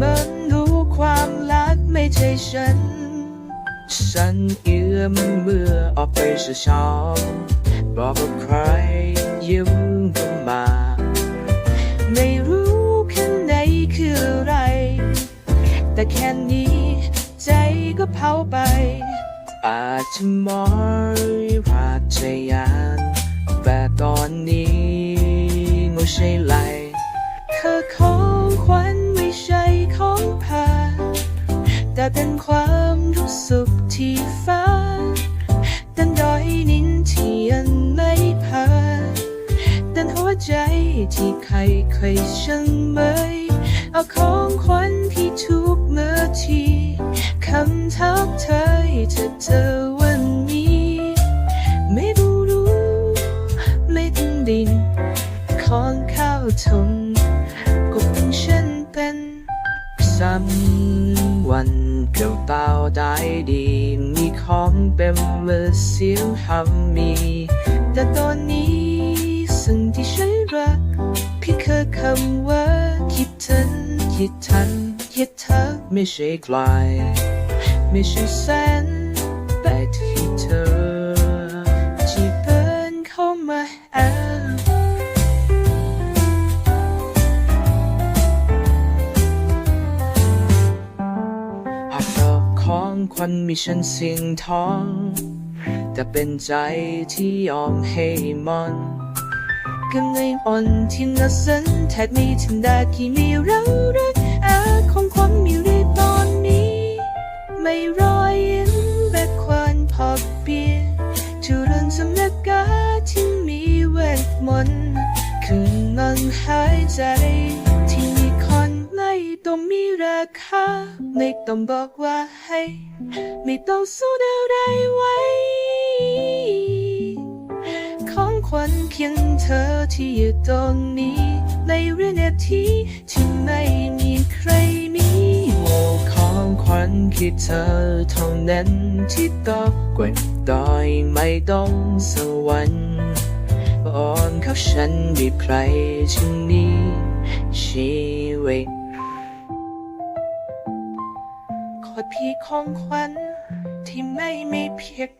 มือนรู้ความรักไม่ใช่ฉัน ฉันเอื้อมเมื่อออกไปช้าๆบอกกับใครยิ้มก็มา ไม่รู้ข้างในคืออะไร แต่แค่นี้ใจก็เผาไป อาจจะมอยรักใจยา แต่เป็นความรู้สึกที่ฟ้าดันดอยนินที่ยังไม่ผ่านดันหัวใจที่ใครเคยช่างไหมเอาของขวัญที่ทุกเมื่อทีคำทักเธอใหเธอวันนี้ ไม่รู้รู้ไม่ต้องดินของข้าวทงก็เป็นเช่นเป็นซ้ำ เก่าเต่าได้ดี มีของเป็นมือเสียงหำมี แต่ตอนนี้สิ่งที่ฉันรักเพียงแค่คำว่าคิดถึงคิดทันคิดเธอไม่ใช่ใครไม่ใช่แสนแต่ที่เธอที่เปินเข้ามาแอบ ควันมีฉันเสียงทอง แต่เป็นใจที่ยอมให้มันกันในอ่อนที่น่าสนแทดมีทันดาที่มีเรารักอาของความมีรีบตอนนี้ ไม่รอยยิ้มแบบควันพอเปียทุเรื่องสำนักกาที่มีเวทมนต์คืนนั้นหายใจที่มีคน ไม่มีราคา ไม่ต้องบอกว่าให้ ไม่ต้องสู้เดาได้ไว้ ของขวัญเพียงเธอที่อยู่ตรงนี้ ในวินาทีที่ไม่มีใครมีโอ้ของขวัญคือเธอเท่านั้นที่ต้องก็บดอยไม่ต้องสวรรค์อ่อนเขาฉันบีบใครที่นี้ชีวิต ขอพี่ของขวัญที่ไม่มีเพียง